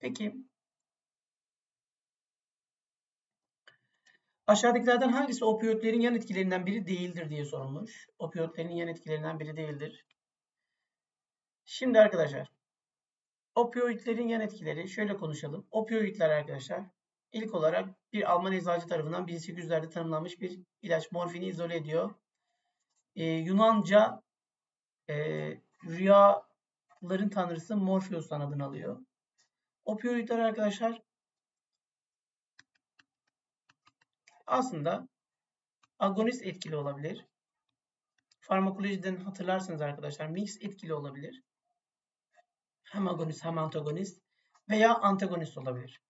Peki aşağıdakilerden hangisi opioidlerin yan etkilerinden biri değildir diye sorulmuş. Opioidlerin yan etkilerinden biri değildir. Şimdi arkadaşlar opioidlerin yan etkileri şöyle konuşalım. Opioidler arkadaşlar ilk olarak bir Alman eczacı tarafından 1800'lerde tanımlanmış bir ilaç morfini izole ediyor. Ee, Yunanca e, rüyaların tanrısı Morpheus'tan adını alıyor. Opioidler arkadaşlar aslında agonist etkili olabilir. Farmakolojiden hatırlarsınız arkadaşlar mix etkili olabilir. Hem agonist hem antagonist veya antagonist olabilir.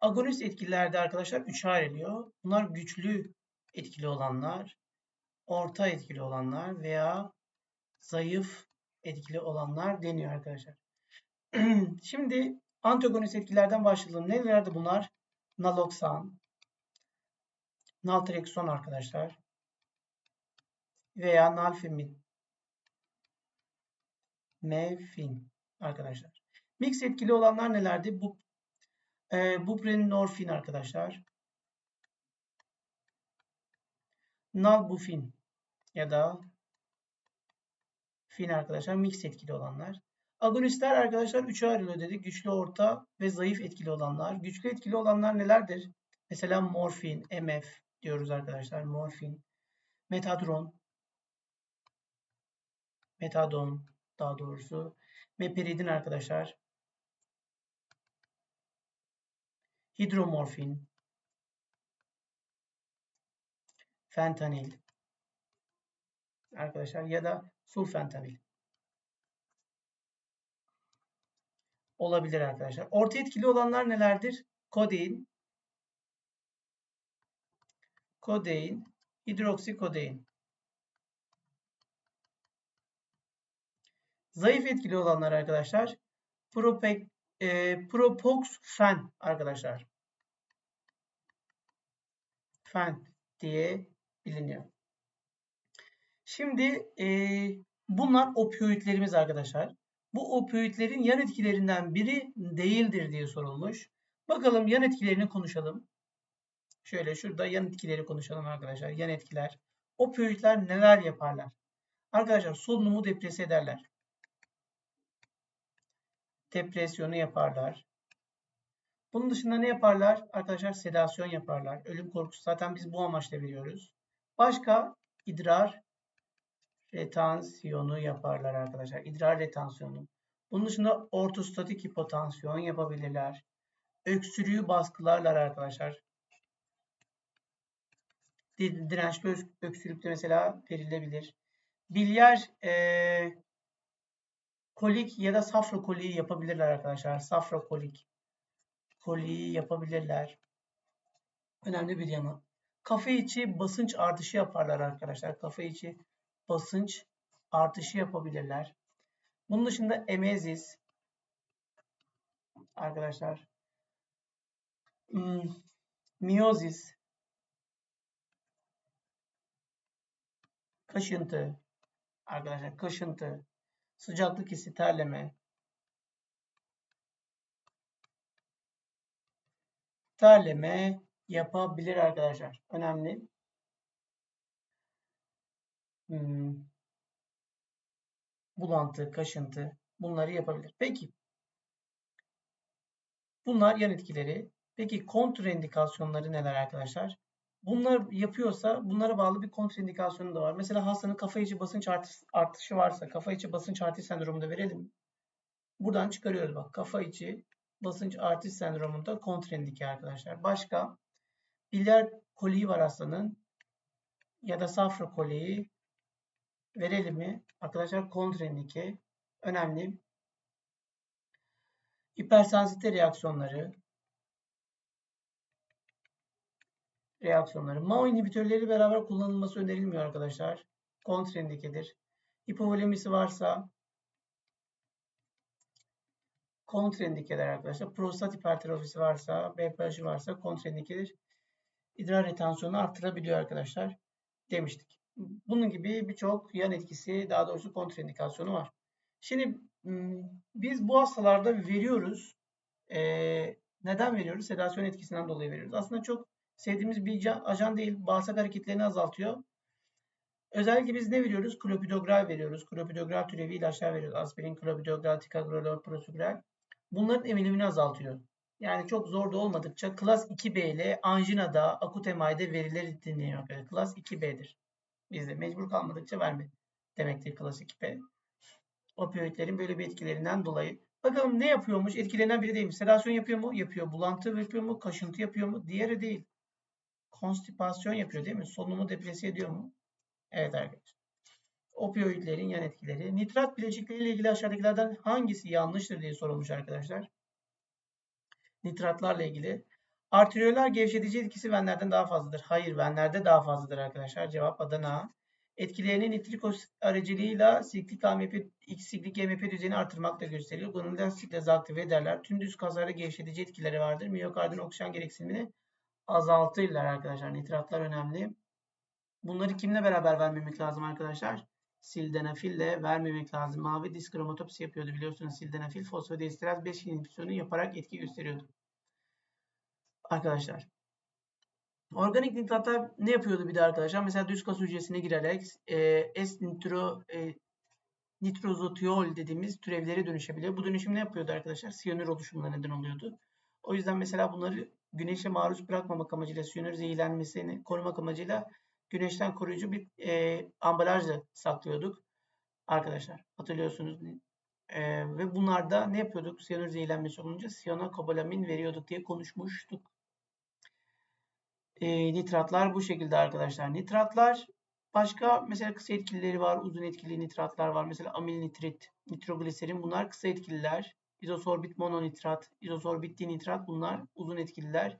Agonist etkililerde arkadaşlar üçe ayrılıyor. Bunlar güçlü etkili olanlar, orta etkili olanlar veya zayıf etkili olanlar deniyor arkadaşlar. Şimdi antagonist etkilerden başlayalım. Nelerdi bunlar? Naloksan, naltrexon arkadaşlar veya nalfemin, mevfin arkadaşlar. Mix etkili olanlar nelerdi? Bu e, buprenorfin arkadaşlar. Nalbufin ya da fin arkadaşlar mix etkili olanlar. Agonistler arkadaşlar üçe ayrılıyor dedik. Güçlü, orta ve zayıf etkili olanlar. Güçlü etkili olanlar nelerdir? Mesela morfin, MF diyoruz arkadaşlar. Morfin, metadron, metadon daha doğrusu, meperidin arkadaşlar. Hidromorfin, fentanil arkadaşlar ya da sulfentanil. Olabilir arkadaşlar. Orta etkili olanlar nelerdir? Kodein, kodein, hidroksikodein. Zayıf etkili olanlar arkadaşlar propek, e, propoxfen arkadaşlar. Fen diye biliniyor. Şimdi e, bunlar opioidlerimiz arkadaşlar bu opioidlerin yan etkilerinden biri değildir diye sorulmuş. Bakalım yan etkilerini konuşalım. Şöyle şurada yan etkileri konuşalım arkadaşlar. Yan etkiler. Opioidler neler yaparlar? Arkadaşlar solunumu deprese ederler. Depresyonu yaparlar. Bunun dışında ne yaparlar? Arkadaşlar sedasyon yaparlar. Ölüm korkusu zaten biz bu amaçla veriyoruz. Başka idrar retansiyonu yaparlar arkadaşlar. İdrar retansiyonu. Bunun dışında ortostatik hipotansiyon yapabilirler. Öksürüğü baskılarlar arkadaşlar. Dirençli öksürükte mesela verilebilir. Bilyer e, kolik ya da safra koliği yapabilirler arkadaşlar. Safra kolik koliği yapabilirler. Önemli bir yanı. Kafa içi basınç artışı yaparlar arkadaşlar. Kafa içi basınç artışı yapabilirler. Bunun dışında emezis arkadaşlar hmm, miyozis kaşıntı arkadaşlar kaşıntı sıcaklık hissi terleme terleme yapabilir arkadaşlar. Önemli. Bulantı, kaşıntı bunları yapabilir. Peki. Bunlar yan etkileri. Peki kontraindikasyonları neler arkadaşlar? Bunlar yapıyorsa bunlara bağlı bir kontraindikasyonu da var. Mesela hastanın kafa içi basınç artışı varsa kafa içi basınç artış sendromunda verelim. Buradan çıkarıyoruz bak. Kafa içi basınç artış sendromunda kontraindike arkadaşlar. Başka bilyer koliği var hastanın ya da safra koliği verelim mi? Arkadaşlar kontraindike önemli. Hipersensitivite reaksiyonları reaksiyonları. MAO inhibitörleri beraber kullanılması önerilmiyor arkadaşlar. Kontraindikedir. Hipovolemisi varsa kontraindikeler arkadaşlar. Prostat hipertrofisi varsa, BPH'i varsa kontraindikedir. İdrar retansiyonu arttırabiliyor arkadaşlar demiştik. Bunun gibi birçok yan etkisi daha doğrusu kontraindikasyonu var. Şimdi biz bu hastalarda veriyoruz. Neden veriyoruz? Sedasyon etkisinden dolayı veriyoruz. Aslında çok sevdiğimiz bir ajan değil. Bağırsak hareketlerini azaltıyor. Özellikle biz ne veriyoruz? Klopidogrel veriyoruz. Klopidogrel türevi ilaçlar veriyoruz. Aspirin, klopidogrel, ticagrelor, prasugrel. Bunların emilimini azaltıyor. Yani çok zor da olmadıkça klas 2B ile anjinada, akut MI'de verileri dinleniyor. arkadaşlar. Klas 2B'dir. Bizde mecbur kalmadıkça verme demektir klas 2B. Opioidlerin böyle bir etkilerinden dolayı. Bakalım ne yapıyormuş? Etkilerinden biri değilmiş. Sedasyon yapıyor mu? Yapıyor. Bulantı yapıyor mu? Kaşıntı yapıyor mu? Diğeri değil. Konstipasyon yapıyor değil mi? Solunumu depresi ediyor mu? Evet arkadaşlar. Opioidlerin yan etkileri. Nitrat bileşikleriyle ilgili aşağıdakilerden hangisi yanlıştır diye sorulmuş arkadaşlar. Nitratlarla ilgili. Arterioller gevşetici etkisi venlerden daha fazladır. Hayır, venlerde daha fazladır arkadaşlar. Cevap Adana. Etkilerini nitrik asit aracılığıyla siklik AMP, X siklik EMP düzeyini artırmakla gösteriyor. Glomüler siklazı aktive ederler. Tüm düz kaslarda gevşetici etkileri vardır. Miyokardın oksijen gereksinimini azaltırlar arkadaşlar. Nitratlar önemli. Bunları kimle beraber vermemek lazım arkadaşlar? Sildenafille vermemek lazım. Mavi disk kromatopsi yapıyordu biliyorsunuz. Sildenafil fosfodiesteraz 5 inhibisyonu yaparak etki gösteriyordu. Arkadaşlar. Organik nitratlar ne yapıyordu bir de arkadaşlar? Mesela düz kas hücresine girerek e, S-nitro e, nitrozotiol dediğimiz türevlere dönüşebiliyor. Bu dönüşüm ne yapıyordu arkadaşlar? Siyanür oluşumuna neden oluyordu. O yüzden mesela bunları güneşe maruz bırakmamak amacıyla siyanür zehirlenmesini korumak amacıyla güneşten koruyucu bir e, ambalajla saklıyorduk. Arkadaşlar hatırlıyorsunuz. E, ve bunlarda ne yapıyorduk? Siyanür zehirlenmesi olunca siyanokobalamin veriyorduk diye konuşmuştuk. E, nitratlar bu şekilde arkadaşlar. Nitratlar başka mesela kısa etkilileri var. Uzun etkili nitratlar var. Mesela amil nitrit, nitrogliserin bunlar kısa etkililer. İzosorbit mononitrat, izosorbit dinitrat bunlar uzun etkililer.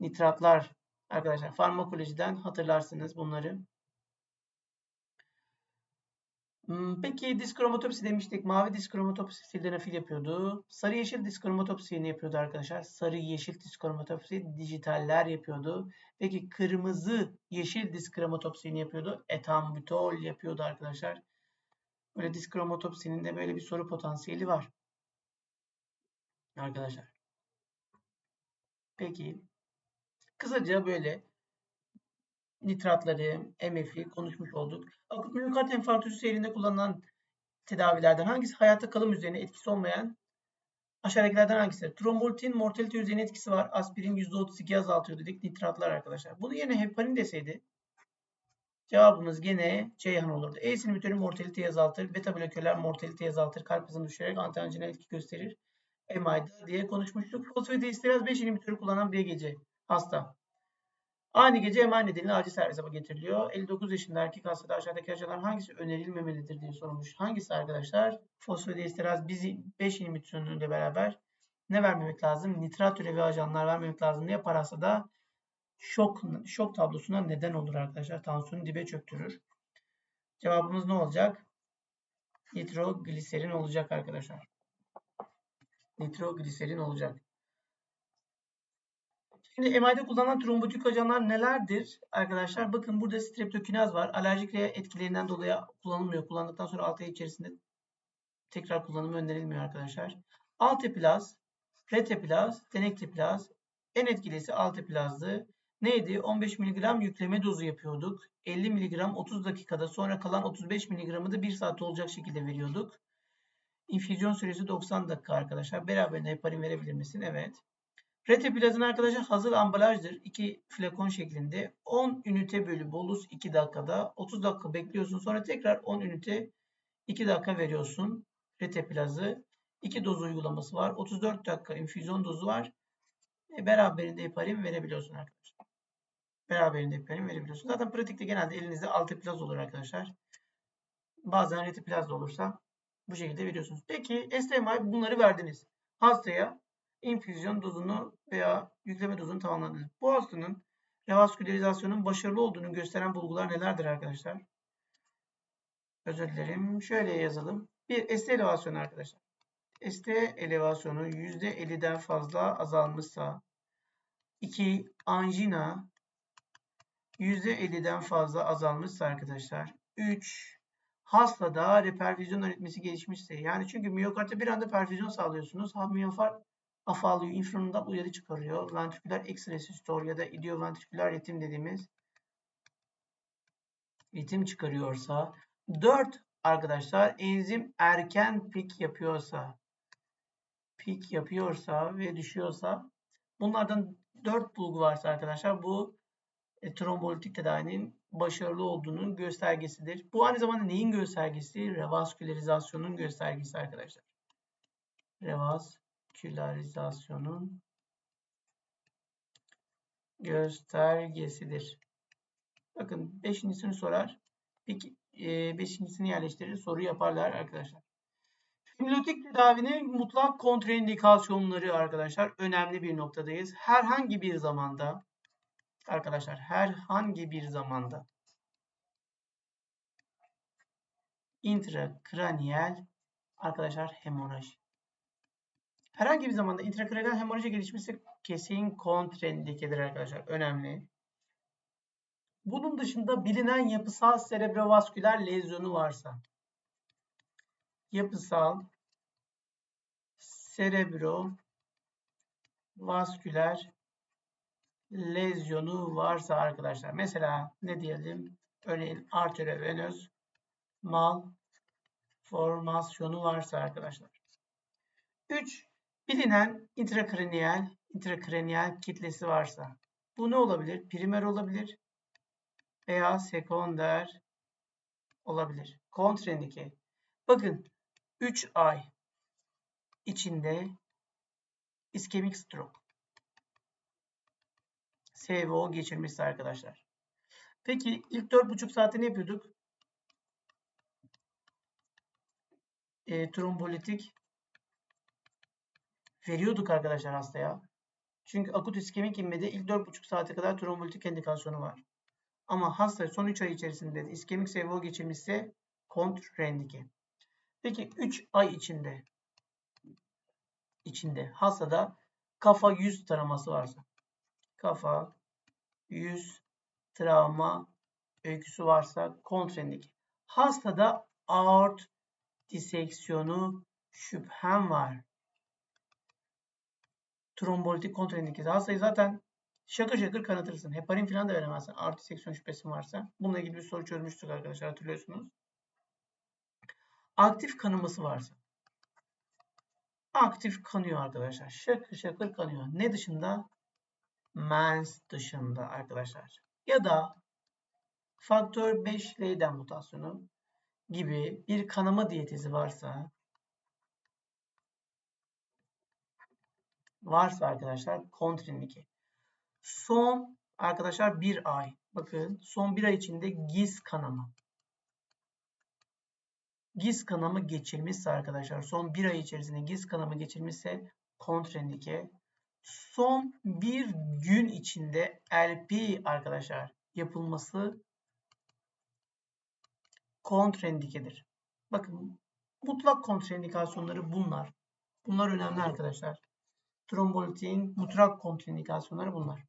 Nitratlar arkadaşlar farmakolojiden hatırlarsınız bunları. Hmm, Peki diskromatopsi demiştik. Mavi diskromatopsi sildenafil yapıyordu. Sarı yeşil diskromatopsi ne yapıyordu arkadaşlar? Sarı yeşil diskromatopsi dijitaller yapıyordu. Peki kırmızı yeşil diskromatopsi ne yapıyordu? Etambutol yapıyordu arkadaşlar. Böyle diskromatopsinin de böyle bir soru potansiyeli var. Arkadaşlar. Peki. Kısaca böyle nitratları, MF'i konuşmuş olduk. Akut miyokard enfarktüsü seyrinde kullanılan tedavilerden hangisi hayatta kalım üzerine etkisi olmayan aşağıdakilerden hangisi? Trombolitin mortalite üzerine etkisi var. Aspirin %32 azaltıyor dedik nitratlar arkadaşlar. Bunu yine heparin deseydi cevabımız gene Ceyhan olurdu. E inhibitörü mortaliteyi azaltır. Beta blokörler mortaliteyi azaltır. Kalp hızını düşürerek antianjinal etki gösterir. MI'da diye konuşmuştuk. Fosfodiesteraz 5 inhibitörü kullanan bir gece hasta. Aynı gece MR nedeniyle acil servise getiriliyor. 59 yaşında erkek hastada aşağıdaki aşılardan hangisi önerilmemelidir diye sorulmuş. Hangisi arkadaşlar? Fosfodiesteraz bizi 5 inhibisyonuyla beraber ne vermemek lazım? Nitrat türevi ajanlar vermemek lazım. Ne yapar hastada? Şok, şok tablosuna neden olur arkadaşlar. Tansiyonu dibe çöktürür. Cevabımız ne olacak? Nitrogliserin olacak arkadaşlar. Nitrogliserin olacak. Şimdi MI'de kullanılan trombotik ajanlar nelerdir arkadaşlar? Bakın burada streptokinaz var. Alerjik etkilerinden dolayı kullanılmıyor. Kullandıktan sonra 6 ay içerisinde tekrar kullanımı önerilmiyor arkadaşlar. Alteplaz, reteplaz, tenekteplaz. En etkilisi alteplazdı. Neydi? 15 mg yükleme dozu yapıyorduk. 50 mg 30 dakikada sonra kalan 35 mg'ı da 1 saat olacak şekilde veriyorduk. İnfüzyon süresi 90 dakika arkadaşlar. Beraberinde heparin verebilir misin? Evet. Reteplazın arkadaşlar hazır ambalajdır. 2 flakon şeklinde. 10 ünite bölü bolus 2 dakikada. 30 dakika bekliyorsun. Sonra tekrar 10 ünite 2 dakika veriyorsun. Reteplazı. 2 doz uygulaması var. 34 dakika infüzyon dozu var. E, beraberinde heparin verebiliyorsun arkadaşlar. Beraberinde heparin verebiliyorsun. Zaten pratikte genelde elinizde alteplaz olur arkadaşlar. Bazen reteplaz da olursa bu şekilde veriyorsunuz. Peki STMI bunları verdiniz. Hastaya infüzyon dozunu veya yükleme dozunu tamamladınız. Bu hastanın revaskülerizasyonun başarılı olduğunu gösteren bulgular nelerdir arkadaşlar? Özür dilerim. Şöyle yazalım. Bir ST elevasyonu arkadaşlar. ST elevasyonu %50'den fazla azalmışsa 2. Anjina %50'den fazla azalmışsa arkadaşlar 3. Hastada reperfüzyon aritmisi gelişmişse yani çünkü miyokarda bir anda perfüzyon sağlıyorsunuz. Miyofar afalıyor, infronundan uyarı çıkarıyor. Ventriküler ekstresistor ya da idioventriküler ritim dediğimiz ritim çıkarıyorsa 4 arkadaşlar enzim erken pik yapıyorsa pik yapıyorsa ve düşüyorsa bunlardan 4 bulgu varsa arkadaşlar bu e, trombolitik tedavinin başarılı olduğunun göstergesidir. Bu aynı zamanda neyin göstergesi? Revaskülerizasyonun göstergesi arkadaşlar. Revaskülerizasyonun göstergesidir. Bakın beşincisini sorar. Peki e, beşincisini yerleştirir. Soru yaparlar arkadaşlar. Hipnotik tedavinin mutlak kontraindikasyonları arkadaşlar önemli bir noktadayız. Herhangi bir zamanda arkadaşlar herhangi bir zamanda intrakraniyel arkadaşlar hemoraj. Herhangi bir zamanda intrakraniyel hemorajı gelişmesi kesin kontraindikedir arkadaşlar. Önemli. Bunun dışında bilinen yapısal serebrovasküler lezyonu varsa yapısal serebrovasküler lezyonu varsa arkadaşlar mesela ne diyelim örneğin arteriovenöz malformasyonu varsa arkadaşlar. 3. Bilinen intrakraniyel intrakraniyel kitlesi varsa. Bu ne olabilir? Primer olabilir veya sekonder olabilir. Kontraindike. Bakın 3 ay içinde iskemik stroke SVO geçirmişse arkadaşlar. Peki ilk 4,5 saatte ne yapıyorduk? E, trombolitik veriyorduk arkadaşlar hastaya. Çünkü akut iskemik inmede ilk 4,5 saate kadar trombolitik indikasyonu var. Ama hasta son 3 ay içerisinde iskemik SVO geçirmişse kontrendike. Peki 3 ay içinde içinde hastada kafa yüz taraması varsa kafa yüz travma öyküsü varsa kontraindike. Hastada aort diseksiyonu şüphem var. Trombolitik kontraindike. Hastayı zaten şakır şakır kanıtırsın. Heparin falan da veremezsin. Aort diseksiyon şüphesi varsa. Bununla ilgili bir soru çözmüştük arkadaşlar hatırlıyorsunuz. Aktif kanaması varsa. Aktif kanıyor arkadaşlar. Şakır şakır kanıyor. Ne dışında? mens dışında arkadaşlar. Ya da faktör 5 Leyden mutasyonu gibi bir kanama diyetizi varsa varsa arkadaşlar kontrindike. Son arkadaşlar bir ay. Bakın son bir ay içinde giz kanama. Giz kanama geçirmişse arkadaşlar son bir ay içerisinde giz kanama geçirmişse kontrindike son bir gün içinde LP arkadaşlar yapılması kontraindikedir. Bakın mutlak kontraindikasyonları bunlar. Bunlar önemli arkadaşlar. Trombolitin mutlak kontraindikasyonları bunlar.